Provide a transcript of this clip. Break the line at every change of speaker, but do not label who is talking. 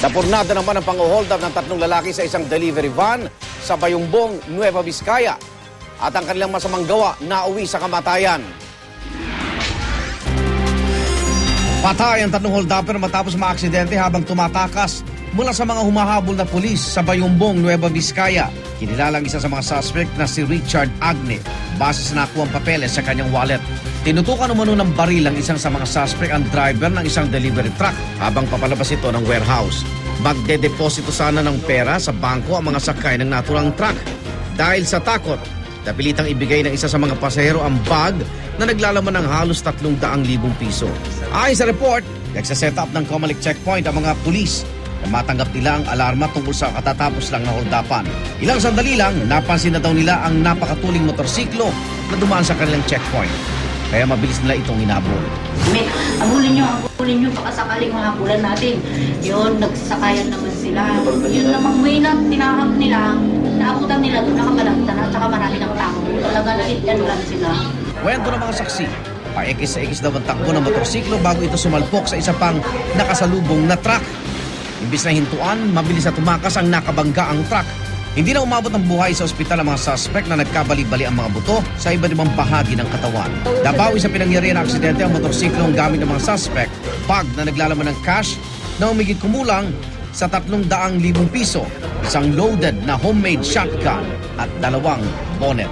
Napurnada naman ang pang-hold up ng tatlong lalaki sa isang delivery van sa Bayumbong, Nueva Vizcaya. At ang kanilang masamang gawa nauwi sa kamatayan. Patay ang tatlong hold-upper matapos maaksidente habang tumatakas mula sa mga humahabol na pulis sa Bayumbong, Nueva Vizcaya. Kinilalang isa sa mga suspect na si Richard Agne base sa nakuwang papeles sa kanyang wallet. Tinutukan umano ng baril ang isang sa mga suspect ang driver ng isang delivery truck habang papalabas ito ng warehouse. Magdedeposito sana ng pera sa bangko ang mga sakay ng naturang truck. Dahil sa takot, napilitang ibigay ng isa sa mga pasahero ang bag na naglalaman ng halos 300,000 piso. Ayon sa report, nagsaset up ng Comelec checkpoint ang mga pulis na matanggap nila ang alarma tungkol sa katatapos lang na holdapan. Ilang sandali lang, napansin na daw nila ang napakatuling motorsiklo na dumaan sa kanilang checkpoint. Kaya mabilis nila itong inabol.
May, abulin nyo, abulin nyo, baka sakaling mahabulan natin. Yun, nagsasakayan naman sila. Yun namang way na tinahak nila, naabutan nila doon, nakabalagta na, at saka marami ng tao. Talaga nakit ano lang sila.
Kwento ng mga saksi, paekis sa ekis daw ang takbo ng motorsiklo bago ito sumalpok sa isa pang nakasalubong na truck. Imbis na hintuan, mabilis na tumakas ang nakabangga ang truck. Hindi na umabot ng buhay sa ospital ang mga suspect na nagkabali-bali ang mga buto sa iba't ibang bahagi ng katawan. Nabawi sa pinangyarihan ng aksidente ang motorsiklo ang gamit ng mga suspect, bag na naglalaman ng cash na umigit kumulang sa 300,000 piso, isang loaded na homemade shotgun at dalawang bonnet.